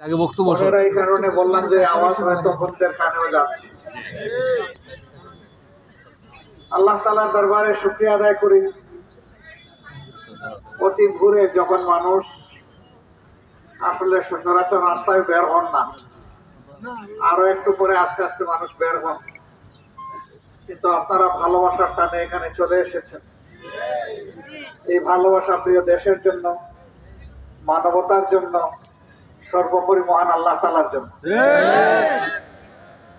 আগে বক্তব্য। এই কারণে বললাম যে আওয়াজ হয়তো কানেও যাচ্ছে আল্লাহ তালার দরবারে শুক্রিয়া আদায় করি। অতি ভোরে যখন মানুষ আসলে সচরাচর রাস্তায় বের হন না আরও একটু পরে আস্তে আস্তে মানুষ বের হন। কিন্তু আপনারা ভালোবাসার টানে এখানে চলে এসেছেন। এই ভালোবাসা প্রিয় দেশের জন্য মানবতার জন্য সর্বোপরি মহান আল্লাহ তালার জন্য।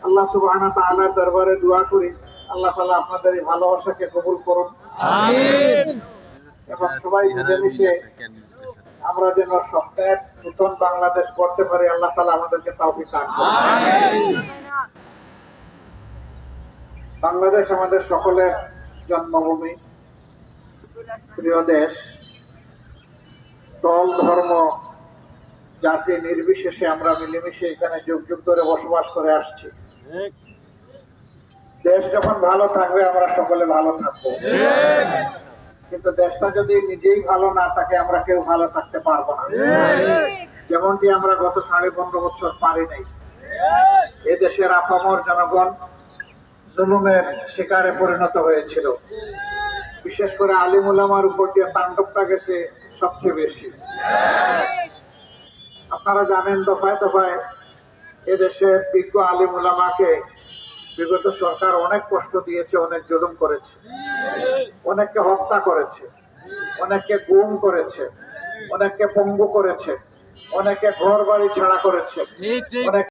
আল্লাহ সুবাহ তাআলার দরবারে দোয়া করি আল্লাহ তাআলা আপনাদের এই ভালোবাসাকে কবুল করুন। এবং সবাই মিলেমিশে আমরা যেন সপ্তাহে নতুন বাংলাদেশ করতে পারি আল্লাহ তাআলা আমাদেরকে দান বাংলাদেশ আমাদের সকলের জন্মভূমি প্রিয় দেশ। দল ধর্ম জাতি নির্বিশেষে আমরা মিলেমিশে এখানে যুগ যুগ ধরে বসবাস করে আসছি। দেশ যখন ভালো থাকবে আমরা সকলে ভালো থাকব। কিন্তু দেশটা যদি নিজেই ভালো না থাকে আমরা কেউ ভালো থাকতে পারব না। যেমনটি আমরা গত সাড়ে পনেরো বছর পারি নাই। এ দেশের আপামর জনগণ জুলুমের শিকারে পরিণত হয়েছিল। বিশেষ করে আলিমুলামার উপর দিয়ে তাণ্ডবটা গেছে সবচেয়ে বেশি। আপনারা জানেন দফায় দফায় এদেশে বিজ্ঞ আলিম উলামাকে বিগত সরকার অনেক কষ্ট দিয়েছে অনেক জুলুম করেছে অনেককে হত্যা করেছে অনেককে গুম করেছে অনেককে পঙ্গু করেছে অনেকে ঘর বাড়ি ছাড়া করেছে অনেক